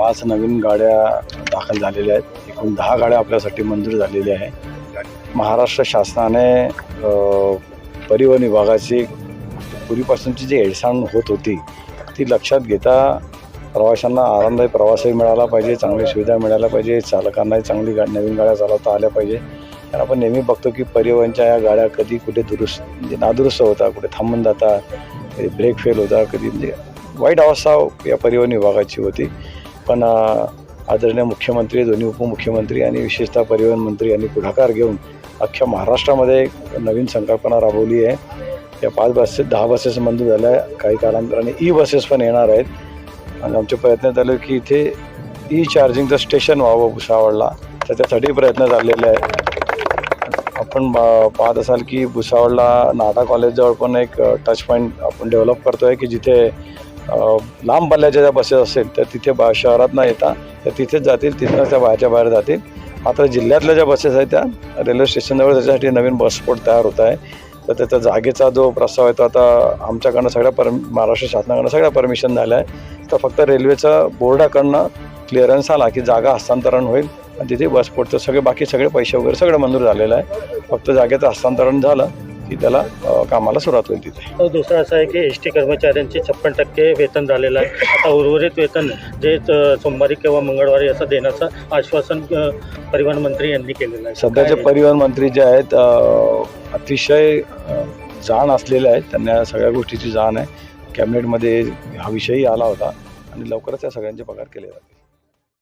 पाच नवीन गाड्या दाखल झालेल्या आहेत. एकूण दहा गाड्या आपल्यासाठी मंजूर झालेल्या आहे महाराष्ट्र शासनाने परिवहन विभागाची पूर्वीपासूनची जी हेळसांड होत होती ती लक्षात घेता प्रवाशांना आरामदायी प्रवासही मिळाला पाहिजे चांगली सुविधा मिळायला पाहिजे चालकांनाही चांगली गा नवीन गाड्या चालवता आल्या पाहिजे. कारण आपण नेहमी बघतो की परिवहनच्या या गाड्या कधी कुठे दुरुस्त म्हणजे नादुरुस्त होता कुठे थांबून जातात कधी ब्रेक फेल होता कधी म्हणजे वाईट अवस्था या परिवहन विभागाची होती. पण आदरणीय मुख्यमंत्री दोन्ही उपमुख्यमंत्री आणि विशेषतः परिवहन मंत्री यांनी पुढाकार घेऊन अख्ख्या महाराष्ट्रामध्ये एक नवीन संकल्पना राबवली आहे. या पाच बसेस दहा बसेस मंजूर झाल्या. काही कालांतराने ई बसेस पण येणार आहेत. आणि आमचे प्रयत्न चालू की इथे ई चार्जिंगचं स्टेशन व्हावं भुसावळला तर त्यासाठी प्रयत्न चाललेले आहेत. आपण पाहत असाल की भुसावळला नाटा कॉलेजजवळ पण एक टच पॉईंट आपण डेव्हलप करतो आहे की जिथे लांब पल्ल्याच्या ज्या बसेस असेल तर तिथे बा शहरात न येता तर तिथेच जातील तिथनं त्या बाहेरच्या बाहेर जातील. मात्र जिल्ह्यातल्या ज्या बसेस आहेत त्या रेल्वे स्टेशनजवळ त्याच्यासाठी नवीन बसपोर्ट तयार होत आहे. तर त्याचा जागेचा जो प्रस्ताव आहे तो आता आमच्याकडनं सगळ्या परम महाराष्ट्र शासनाकडनं सगळ्या परमिशन झालं आहे तर फक्त रेल्वेचा बोर्डाकडनं क्लिअरन्स आला की जागा हस्तांतरण होईल आणि तिथे बसपोर्टचं सगळे बाकी सगळे पैसे वगैरे सगळं मंजूर झालेलं आहे. फक्त जागेचं हस्तांतरण झालं. की त्याला कामाला सुरुवात होईल तिथे. दुसरा असा आहे की एस टी कर्मचाऱ्यांचे छप्पन टक्के वेतन झालेलं आहे. आता उर्वरित वेतन जे सोमवारी किंवा मंगळवारी असं देण्याचं आश्वासन परिवहन मंत्री यांनी केलेलं आहे. सध्याचे परिवहन मंत्री जे आहेत अतिशय जाण असलेले आहेत. त्यांना सगळ्या गोष्टीची जाण आहे. कॅबिनेटमध्ये हा विषयही आला होता आणि लवकरच या सगळ्यांचे पगार केले जातील.